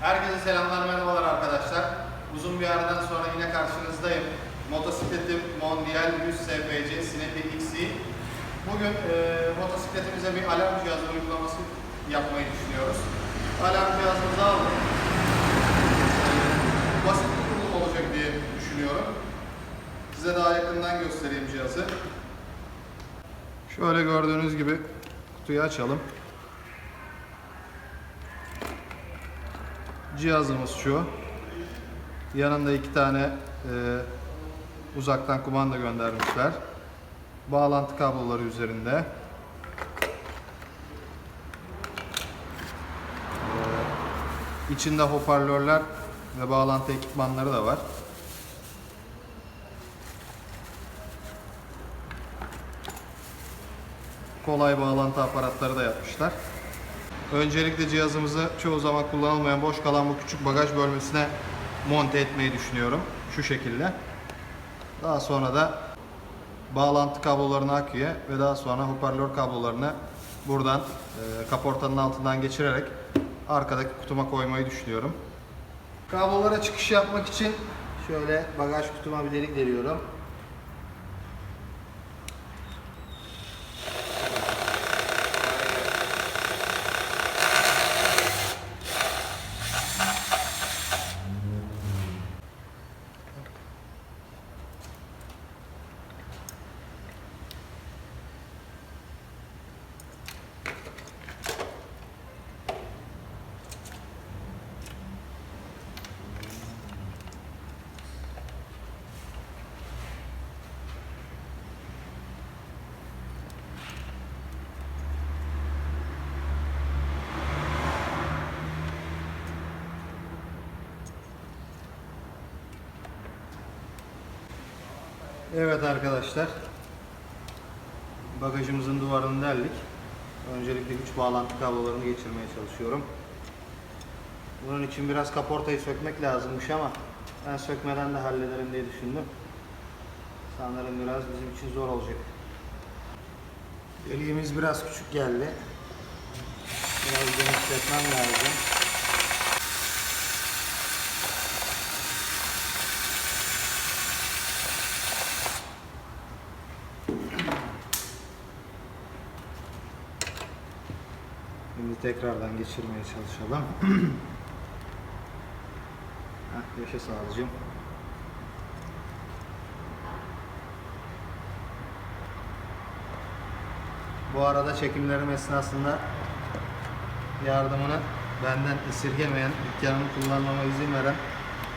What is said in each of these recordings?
Herkese selamlar, merhabalar arkadaşlar. Uzun bir aradan sonra yine karşınızdayım. Motosikletim Mondial 100 SPC Cinetic XC. Bugün e, motosikletimize bir alarm cihazı uygulaması yapmayı düşünüyoruz. Alarm cihazımızı aldım. E, basit bir kurulum olacak diye düşünüyorum. Size daha yakından göstereyim cihazı. Şöyle gördüğünüz gibi kutuyu açalım. Cihazımız şu. Yanında iki tane e, uzaktan kumanda göndermişler. Bağlantı kabloları üzerinde. E, içinde hoparlörler ve bağlantı ekipmanları da var. Kolay bağlantı aparatları da yapmışlar. Öncelikle cihazımızı çoğu zaman kullanılmayan boş kalan bu küçük bagaj bölmesine monte etmeyi düşünüyorum. Şu şekilde. Daha sonra da bağlantı kablolarını aküye ve daha sonra hoparlör kablolarını buradan e, kaportanın altından geçirerek arkadaki kutuma koymayı düşünüyorum. Kablolara çıkış yapmak için şöyle bagaj kutuma bir delik deliyorum. Evet arkadaşlar. Bagajımızın duvarını deldik. Öncelikle güç bağlantı kablolarını geçirmeye çalışıyorum. Bunun için biraz kaportayı sökmek lazımmış ama ben sökmeden de hallederim diye düşündüm. Sanırım biraz bizim için zor olacak. Deliğimiz biraz küçük geldi. Biraz genişletmem lazım. Tekrardan geçirmeye çalışalım. Heh, yaşa sağlıcım. Bu arada çekimlerim esnasında yardımını benden esirgemeyen, dükkanımı kullanmama izin veren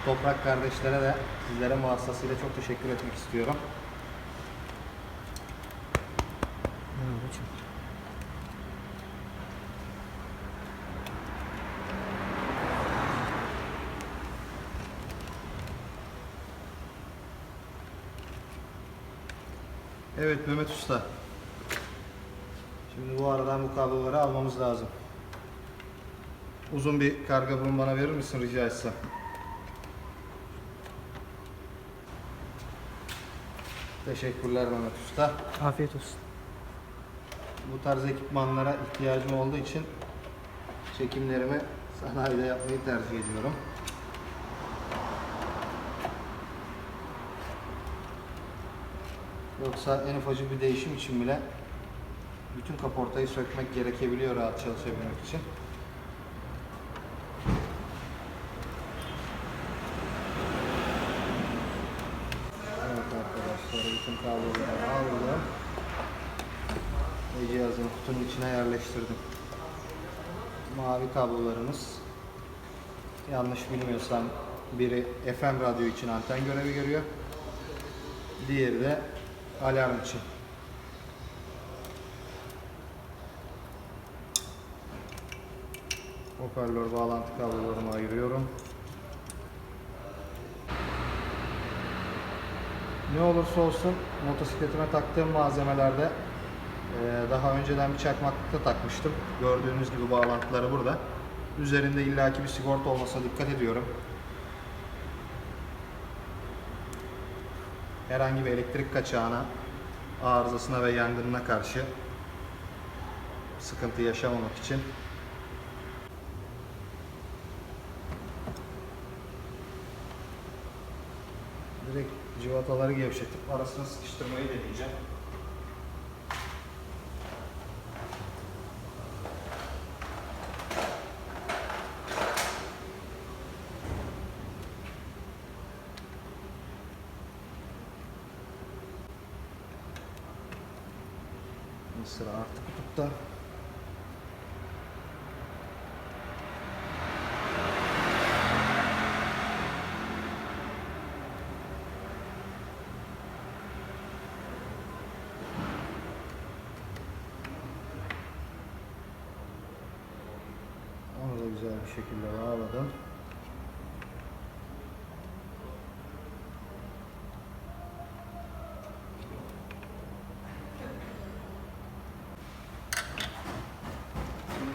Toprak kardeşlere de sizlere vasıtasıyla çok teşekkür etmek istiyorum. Evet Mehmet Usta. Şimdi bu aradan bu kabloları almamız lazım. Uzun bir karga burun bana verir misin rica etsem? Teşekkürler Mehmet Usta. Afiyet olsun. Bu tarz ekipmanlara ihtiyacım olduğu için çekimlerimi sanayide yapmayı tercih ediyorum. Yoksa en ufacık bir değişim için bile bütün kaportayı sökmek gerekebiliyor rahat çalışabilmek için. Evet arkadaşlar bütün kabloları aldım ve cihazın kutunun içine yerleştirdim. Mavi kablolarımız yanlış bilmiyorsam biri FM radyo için anten görevi görüyor. Diğeri de alarm için. Hoparlör bağlantı kablolarımı ayırıyorum. Ne olursa olsun motosikletime taktığım malzemelerde eee, daha önceden bir çakmaklıkta takmıştım. Gördüğünüz gibi bağlantıları burada. Üzerinde illaki bir sigorta olmasına dikkat ediyorum. herhangi bir elektrik kaçağına, arızasına ve yangınına karşı sıkıntı yaşamamak için direkt civataları gevşetip arasına sıkıştırmayı deneyeceğim. Mısır artık kutupta. Onu da güzel bir şekilde bağladım.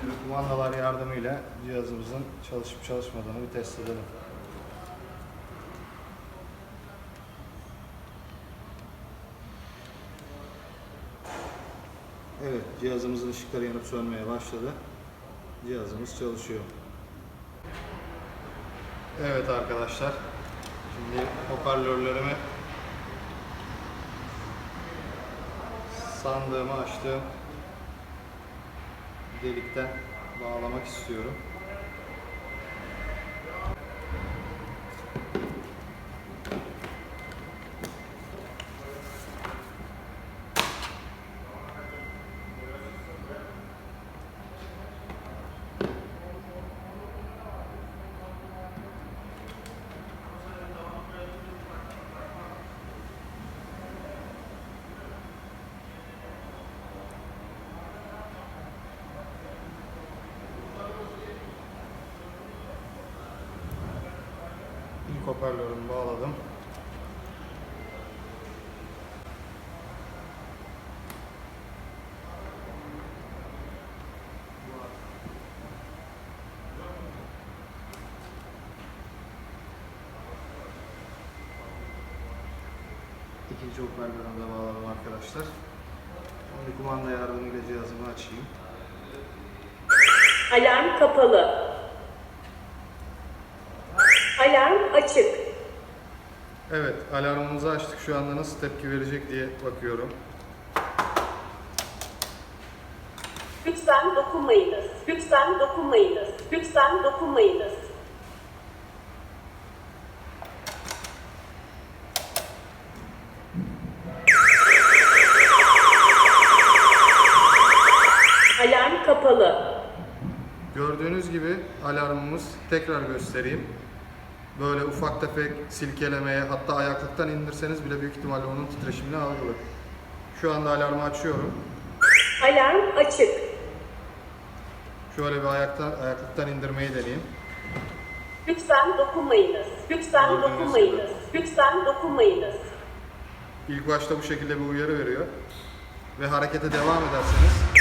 Şimdi kumandalar yardımıyla cihazımızın çalışıp çalışmadığını bir test edelim. Evet, cihazımızın ışıkları yanıp sönmeye başladı. Cihazımız çalışıyor. Evet arkadaşlar. Şimdi hoparlörlerimi sandığımı açtığım delikten bağlamak istiyorum. İlk hoparlörümü bağladım. İkinci hoparlörümü de bağladım arkadaşlar. Şimdi kumanda yardımıyla cihazımı açayım. Alarm kapalı. Alarm açık. Evet, alarmımızı açtık. Şu anda nasıl tepki verecek diye bakıyorum. Lütfen dokunmayınız. Lütfen dokunmayınız. Lütfen dokunmayınız. Alarm kapalı. Gördüğünüz gibi alarmımız tekrar göstereyim. Böyle ufak tefek silkelemeye hatta ayaklıktan indirseniz bile büyük ihtimalle onun titreşimini algılar. Şu anda alarmı açıyorum. Alarm açık. Şöyle bir ayaktan, ayaklıktan indirmeyi deneyeyim. Lütfen dokunmayınız. Lütfen Gördüğünüz dokunmayınız. Lütfen dokunmayınız. İlk başta bu şekilde bir uyarı veriyor. Ve harekete devam ederseniz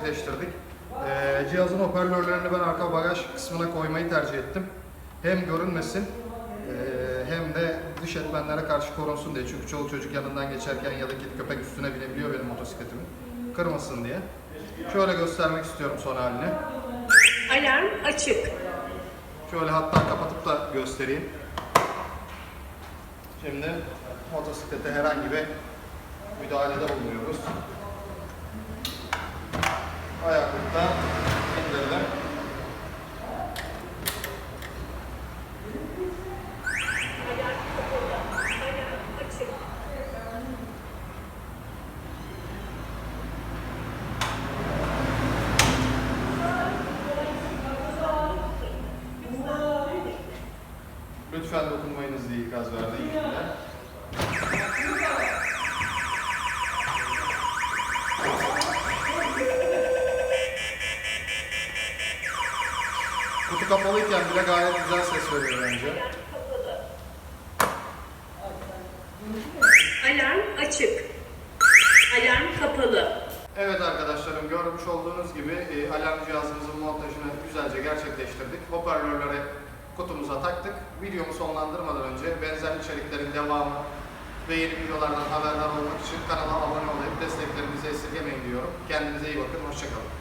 gerçekleştirdik. Ee, cihazın hoparlörlerini ben arka bagaj kısmına koymayı tercih ettim. Hem görünmesin ee, hem de dış etmenlere karşı korunsun diye. Çünkü çoğu çocuk yanından geçerken ya da kedi köpek üstüne binebiliyor benim motosikletimin. Kırmasın diye. Şöyle göstermek istiyorum son halini. Alarm açık. Şöyle hatta kapatıp da göstereyim. Şimdi motosiklete herhangi bir müdahalede bulunuyoruz. Ayaklıkta indirdim. Lütfen dokunmayınız diye ikaz verdi kapalıyken bile gayet güzel ses veriyor bence. Alarm açık. Alarm kapalı. Evet arkadaşlarım görmüş olduğunuz gibi e, alarm cihazımızın montajını güzelce gerçekleştirdik. Hoparlörlere kutumuza taktık. Videomu sonlandırmadan önce benzer içeriklerin devamı ve yeni videolardan haberdar olmak için kanala abone olup desteklerinizi esirgemeyin diyorum. Kendinize iyi bakın, hoşçakalın.